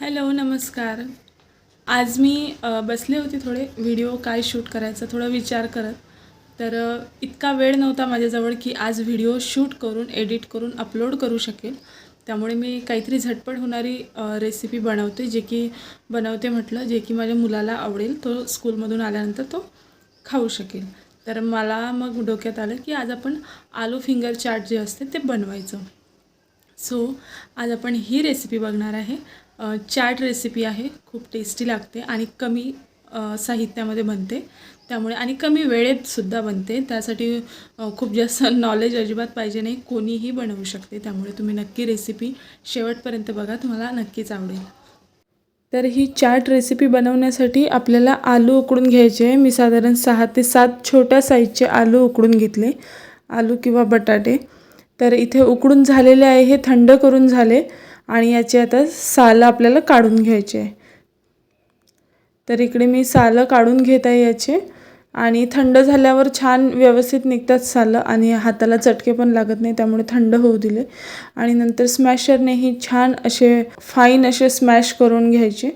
Hello नमस्कार. आज मी बसले होते थोडे व्हिडिओ काय शूट करायचा थोडा विचार करत. तर इतका वेळ नव्हता माझ्याजवळ की आज व्हिडिओ शूट करून एडिट करून अपलोड करू शकेल. त्यामुळे मी काहीतरी झटपट होणारी रेसिपी बनवते जे की बनवते म्हटलं जे की माझ्या मुलाला आवडेल. तो स्कूलमधून आल्यानंतर तो खाऊ शकेल. तर मला मग डोक्यात आलं की आज आपण आलू फिंगर चाट जे असते ते बनवायचं. सो आज आपण ही रेसिपी बघणार आहे. चाट रेसिपी आहे. खूप टेस्टी लागते आणि कमी साहित्यामध्ये बनते. त्यामुळे आणि कमी वेळेतसुद्धा बनते. त्यासाठी खूप जास्त नॉलेज अजिबात पाहिजे नाही. कोणीही बनवू शकते. त्यामुळे तुम्ही नक्की रेसिपी शेवटपर्यंत बघा. तुम्हाला नक्कीच आवडेल. तर ही चाट रेसिपी बनवण्यासाठी आपल्याला आलू उकडून घ्यायचे. आहे मी साधारण सहा ते सात छोट्या साईजचे आलू उकडून घेतले. आलू किंवा बटाटे. तर इथे उकडून झालेले आहे हे थंड करून झाले. आणि याची आता सालं आपल्याला काढून घ्यायचे आहे. तर इकडे मी सालं काढून घेत आहे याचे. आणि थंड झाल्यावर छान व्यवस्थित निघतात सालं आणि हाताला चटके पण लागत नाही त्यामुळे थंड होऊ दिले. आणि नंतर स्मॅशरनेही छान असे फाईन असे स्मॅश करून घ्यायचे.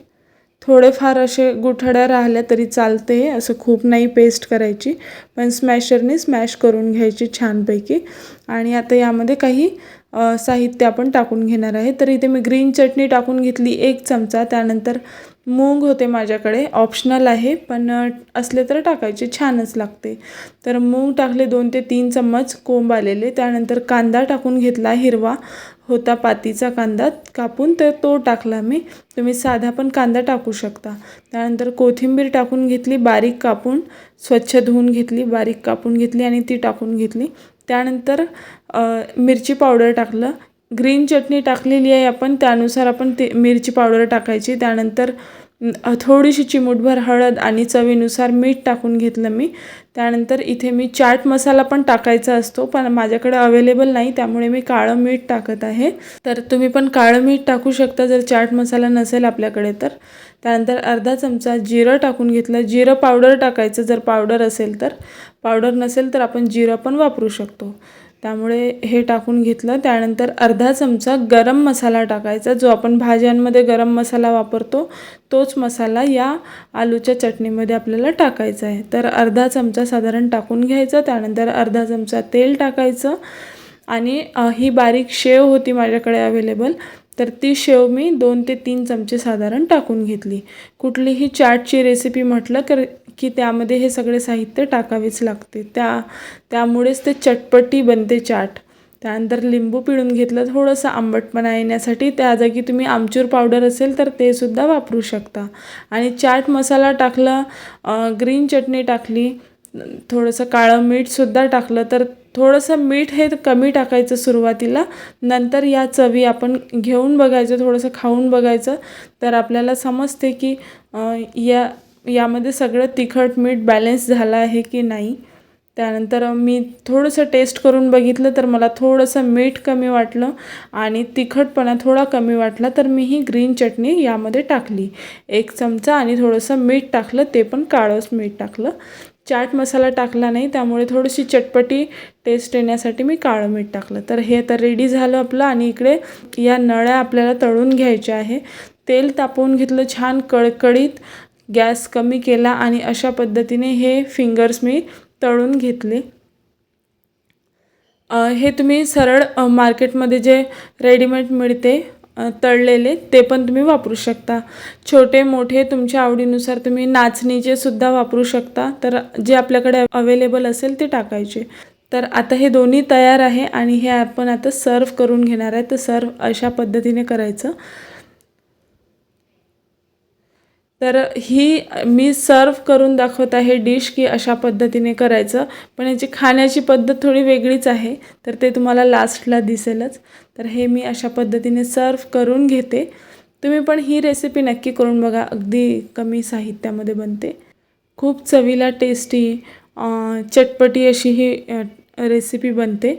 थोडेफार असे गुठड्या राहिल्या तरी चालते असं खूप नाही पेस्ट करायची पण स्मॅशरने स्मॅश करून घ्यायची छानपैकी. आणि आता यामध्ये काही साहित्य आपण टाकून घेणार आहे. तर इथे मी ग्रीन चटणी टाकून घेतली एक चमचा. त्यानंतर मूग होते माझ्याकडे. ऑप्शनल आहे पण असले तर टाकायचे. छानच लागते. तर मूग टाकले दोन ते तीन चम्मच कोंब आलेले. त्यानंतर कांदा टाकून घेतला हिरवा होता पातीचा कांदा. कापून तर तो टाकला मी. तुम्ही साधा पण कांदा टाकू शकता. त्यानंतर कोथिंबीर टाकून घेतली बारीक कापून स्वच्छ धुवून घेतली बारीक कापून घेतली आणि ती टाकून घेतली. त्यानंतर मिरची पावडर टाकलं. ग्रीन चटणी टाकलेली आहे आपण त्यानुसार आपण ते मिरची पावडर टाकायची. त्यानंतर थोडीशी चिमूटभर हळद आणि चवीनुसार मीठ टाकून घेतलं मी. त्यानंतर इथे मी चाट मसाला पण टाकायचा असतो पण माझ्याकडे अवेलेबल नाही त्यामुळे मी काळं मीठ टाकत आहे. तर तुम्ही पण काळं मीठ टाकू शकता जर चाट मसाला नसेल आपल्याकडे तर. त्यानंतर अर्धा चमचा जिरं टाकून घेतलं. जिरं पावडर टाकायचं जर पावडर असेल तर. पावडर नसेल तर आपण जिरं पण वापरू शकतो. त्यामुळे हे टाकून घेतलं. त्यानंतर अर्धा चमचा गरम मसाला टाकायचा. जो आपण भाज्यांमध्ये गरम मसाला वापरतो तोच मसाला या आलूच्या चटणीमध्ये आपल्याला टाकायचा आहे. तर अर्धा चमचा साधारण टाकून घ्यायचा. त्यानंतर अर्धा चमचा तेल टाकायचं. आणि ही बारीक शेव होती माझ्याकडे अवेलेबल. तर ती शेव मी दोन ते तीन चमचे साधारण टाकून घेतली. कुठलीही चाटची रेसिपी म्हटलं तर की त्यामध्ये हे सगळे साहित्य टाकावेच लागते. त्या त्यामुळेच ते चटपटी बनते चाट. त्यानंतर लिंबू पिळून घेतलं थोडंसं आंबटपणा येण्यासाठी. त्या जागी तुम्ही आमचूर पावडर असेल तर ते सुद्धा वापरू शकता. आणि चाट मसाला टाकला ग्रीन चटणी टाकली थोडंसं काळं मीठसुद्धा टाकलं तर थोडंसं मीठ हे कमी टाकायचं सुरुवातीला. नंतर या चवी आपण घेऊन बघायचं थोडंसं खाऊन बघायचं. तर आपल्याला समजते की या यामध्ये सगळं तिखट मीठ बॅलन्स झालं आहे की नाही त्यानंतर मी थोडंसं टेस्ट करून बघितलं तर मला थोडंसं मीठ कमी वाटलं आणि तिखटपणा थोडा कमी वाटला तर मी ही ग्रीन चटणी यामध्ये टाकली. एक चमचा आणि थोडंसं मीठ टाकलं ते पण काळंच मीठ टाकलं. चाट मसाला टाकला नाही त्यामुळे थोडीशी चटपटी टेस्ट येण्यासाठी मी काळं मीठ टाकलं. तर हे तर रेडी झालं आपलं आणि इकडे या नळ्या आपल्याला तळून घ्यायच्या आहे. तेल तापवून घेतलं छान कळकळीत गॅस कमी केला आणि अशा पद्धतीने हे फिंगर्स मी तळून घेतले. हे तुम्ही सरळ मार्केटमध्ये जे रेडीमेड मिळते तळलेले ते पण तुम्ही वापरू शकता. छोटे मोठे तुमच्या आवडीनुसार तुम्ही नाचणीचे सुद्धा वापरू शकता. तर जे आपल्याकडे अवेलेबल असेल ते टाकायचे. तर आता हे दोन्ही तयार आहे आणि हे आपण आता सर्व करून घेणार आहे. तर सर्व अशा पद्धतीने करायचं. तर ही मी सर्व करून दाखवत आहे डिश की अशा पद्धतीने करायचं. पण याची खाण्याची पद्धत थोडी वेगळीच आहे. तर ते तुम्हाला लास्टला दिसेलच. तर हे मी अशा पद्धतीने सर्व करून घेते. तुम्ही पण ही रेसिपी नक्की करून बघा. अगदी कमी साहित्यामध्ये बनते. खूप चवीला टेस्टी चटपटी अशी ही रेसिपी बनते.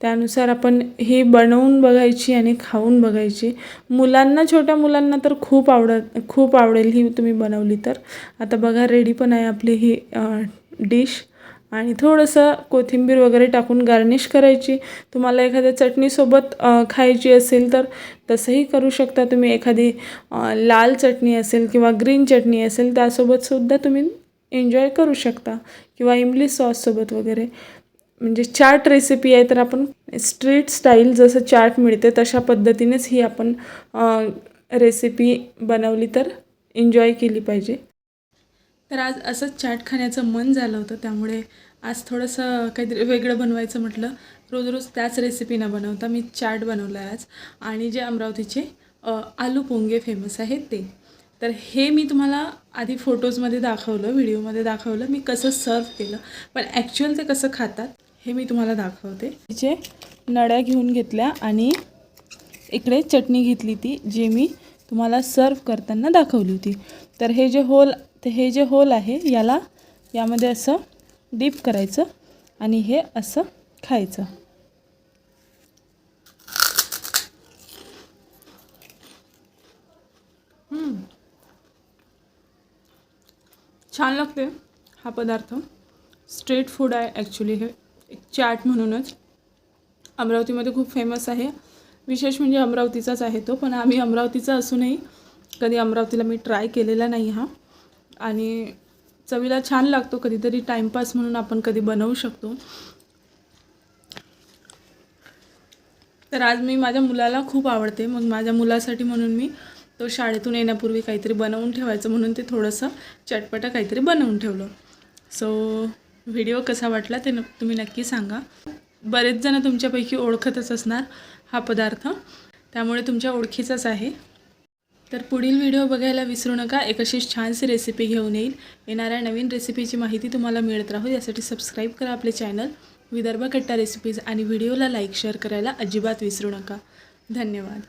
त्यानुसार आपण ही बनवून बघायची आणि खाऊन बघायची. मुलांना छोट्या मुलांना तर खूप आवडत खूप आवडेल ही तुम्ही बनवली तर. आता बघा रेडी पण आहे आपली ही डिश आणि थोडंसं कोथिंबीर वगैरे टाकून गार्निश करायची. तुम्हाला एखाद्या चटणीसोबत खायची असेल तर तसंही करू शकता तुम्ही. एखादी लाल चटणी असेल किंवा ग्रीन चटणी असेल त्यासोबतसुद्धा तुम्ही एन्जॉय करू शकता. किंवा इमली सॉससोबत वगैरे. म्हणजे चाट रेसिपी आहे तर आपण स्ट्रीट स्टाईल जसं चाट मिळते तशा पद्धतीनेच ही आपण रेसिपी बनवली तर एन्जॉय केली पाहिजे. तर आज असंच चाट खाण्याचं मन झालं होतं त्यामुळे आज थोडंसं काहीतरी वेगळं बनवायचं म्हटलं. रोज रोज त्याच रेसिपी न बनवता मी चाट बनवलं आहे आज. आणि जे अमरावतीचे आलू पोंगे फेमस आहेत ते. तर हे मी तुम्हाला आधी फोटोजमध्ये दाखवलं व्हिडिओमध्ये दाखवलं मी कसं सर्व केलं. पण ॲक्च्युअल ते कसं खातात हे मी तुम्हाला दाखवते. तिचे नड्या घेऊन घेतल्या आणि इकडे चटणी घेतली ती जे मी तुम्हाला सर्व करताना दाखवली होती. तर हे जे होल ते हे जे होल आहे याला यामध्ये असं डीप करायचं आणि हे असं खायचं. छान लागते हा पदार्थ. स्ट्रीट फूड आहे ॲक्च्युली हे. एक चाट म्हणूनच. अमरावतीमध्ये खूप फेमस आहे. विशेष म्हणजे अमरावतीचाच आहे तो पण आम्ही अमरावतीचा असूनही कधी अमरावतीला मी ट्राय केलेला नाही हा. आणि चवीला छान लागतो कधीतरी टाईमपास म्हणून आपण कधी बनवू शकतो. तर आज मी माझ्या मुलाला खूप आवडते. मग माझ्या मुलासाठी म्हणून मी तो शाळेतून येण्यापूर्वी काहीतरी बनवून ठेवायचं म्हणून ते थोडंसं चटपटं काहीतरी बनवून ठेवलं. सो व्हिडिओ कसा वाटला ते न तुम्ही नक्की सांगा. बरेच जण तुमच्यापैकी ओळखतच असणार हा पदार्थ. त्यामुळे तुमच्या ओळखीचाच आहे. तर पुढील व्हिडिओ बघायला विसरू नका. एक अशी छानशी रेसिपी घेऊन येईल. येणाऱ्या नवीन रेसिपीची माहिती तुम्हाला मिळत राहू. यासाठी सबस्क्राईब करा आपले चॅनल विदर्भ कट्टा रेसिपीज आणि व्हिडिओला लाईक शेअर करायला अजिबात विसरू नका. धन्यवाद.